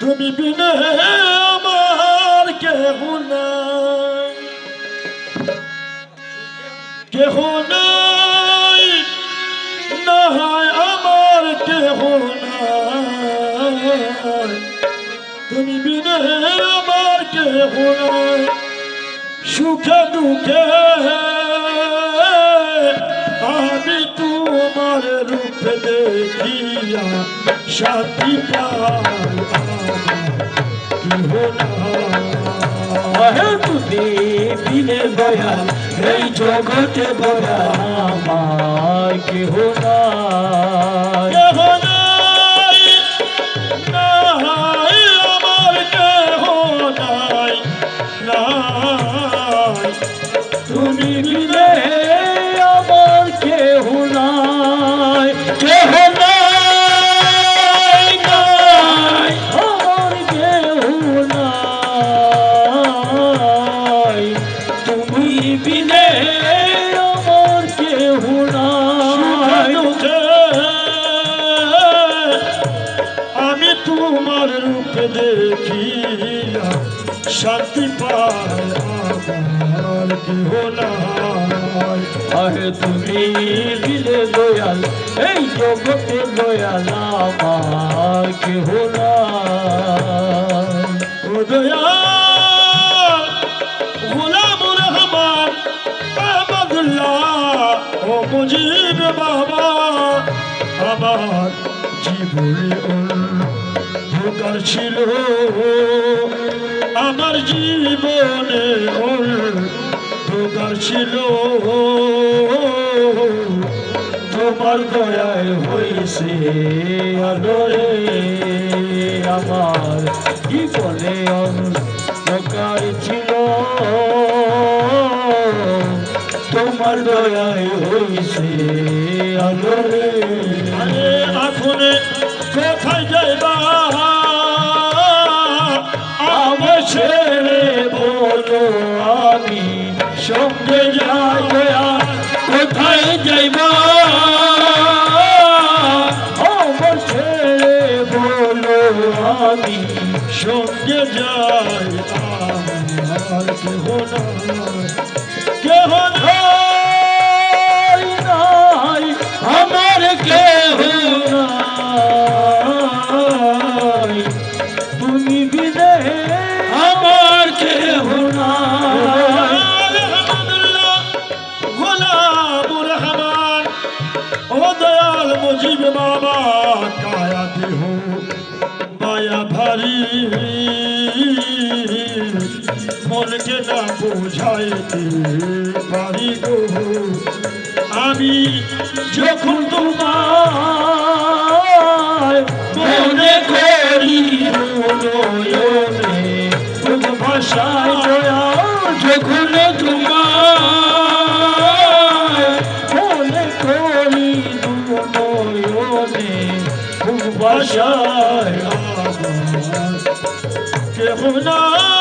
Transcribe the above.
তুমি বিনে আমার কেহ নাই। কেহ নাই, না আমার কেহ নাই। তুমি বিনে আমার কেহ নাই। সুখে দুঃখে পাই আহে তুমি বিনে দয়াল এই জগতে বড়া আমার কেহ নাই আমার কেহ নাই, নাই। দেখিয়া শান্তি আমার কেহ নাই। আহে তুমি বিলে দয়াল, এই জগতে দয়াল আমার কেহ নাই। ও দয়াল গোলামুর রহমান আহমদুল্লাহ ও মুজিব বাবা, আমার জীবনে অন্ধকার ছিল, আমার জীবনে অন্ধকার ছিল। তোমার দয়ায় হইছে আলোরে আমার জীবনে অন্ধকার ছিল। তোমার দয়ায় হইছে আলোরে আরে আখনে সঙ্গে যাই দয়া কোথায় যাইবা? আমার ছেড়ে বলো আমি সঙ্গে যাই কেহ মুজিব বাবা কায়া দেহ মায়া ভারী। মনকে না বোঝাইতে পারি গো? আমি যখন তোমার কোন ভাষায় কেহ না